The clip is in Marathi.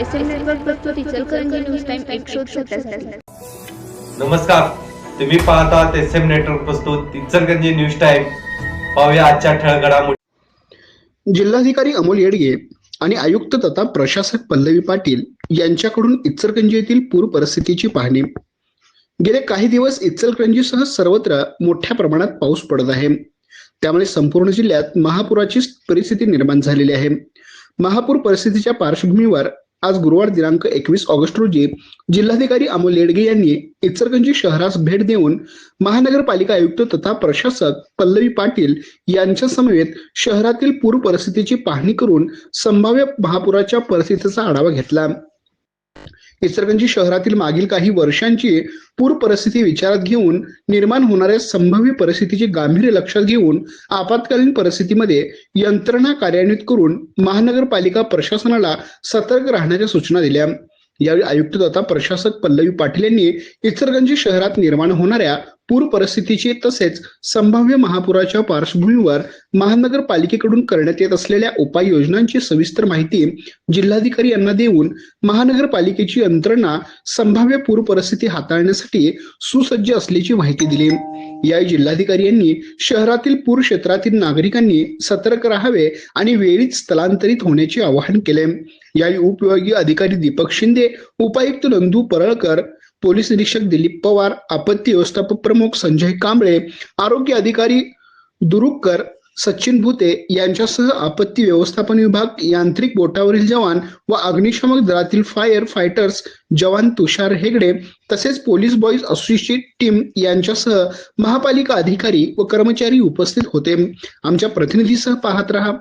एस एम नेटवर्क प्रस्तुत इचलकरंजी न्यूज टाइम एक शोध सत्यास नमस्कार. तुम्ही पाहतात एस एम नेटवर्क प्रस्तुत इचलगंजी न्यूज टाईम पाहूया आजच्या ठळक घडामोडी. जिल्हाधिकारी अमोल येडगे आणि आयुक्त तथा प्रशासक पल्लवी पाटील यांच्याकडून इचलकरंजी येथील पूर परिस्थितीची पाहणी. गेले काही दिवस इचलकरंजीसह सर्वत्र मोठ्या प्रमाणात पाऊस पडत आहे. त्यामुळे संपूर्ण जिल्ह्यात महापुराची परिस्थिती निर्माण झालेली आहे. महापूर परिस्थितीच्या पार्श्वभूमीवर आज गुरुवार दिनांक एकवीस ऑगस्ट रोजी जिल्हाधिकारी अमोल येडगे यांनी इचलकरंजी शहरास भेट देऊन महानगरपालिका आयुक्त तथा प्रशासक पल्लवी पाटील यांच्या समवेत शहरातील पूर परिस्थितीची पाहणी करून संभाव्य महापुराच्या परिस्थितीचा आढावा घेतला. इचलकरंजी शहरातील मागील काही वर्षांची पूर परिस्थिती विचारात घेऊन निर्माण होणाऱ्या संभाव्य परिस्थितीचे गांभीर्य लक्षात घेऊन आपत्कालीन परिस्थितीमध्ये यंत्रणा कार्यान्वित करून महानगरपालिका प्रशासनाला सतर्क राहण्याच्या सूचना दिल्या. यावेळी आयुक्त तथा प्रशासक पल्लवी पाटील यांनी इचलकरंजी शहरात निर्माण होणाऱ्या पूर परिस्थितीची तसेच संभाव्य महापुराच्या पार्श्वभूमीवर महानगरपालिकेकडून करण्यात येत असलेल्या उपाययोजनांची सविस्तर माहिती जिल्हाधिकारी यांना देऊन महानगरपालिकेची यंत्रणा संभाव्य पूर परिस्थिती हाताळण्यासाठी सुसज्ज असल्याची माहिती दिली. या जिल्हाधिकारी यांनी शहरातील पूर क्षेत्रातील नागरिकांनी सतर्क राहावे आणि वेळीच स्थलांतरित होण्याचे आवाहन केले. यावेळी उपयोगी अधिकारी दीपक शिंदे उपायुक्त नंदू परळकर पोलीस निरीक्षक दिलीप पवार आपत्ती व्यवस्थापक प्रमुख संजय कांबळे आरोग्य अधिकारी दुरुककर सचिन भुते यांच्यासह आपत्ती व्यवस्थापन विभाग यांत्रिक बोटावरील जवान व अग्निशमक दलातील फायर फायटर्स जवान तुषार हेगडे तसेच पोलीस बॉईज असोसिएट टीम यांच्यासह महापालिका अधिकारी व कर्मचारी उपस्थित होते. आमच्या प्रतिनिधीसह पाहत रहा.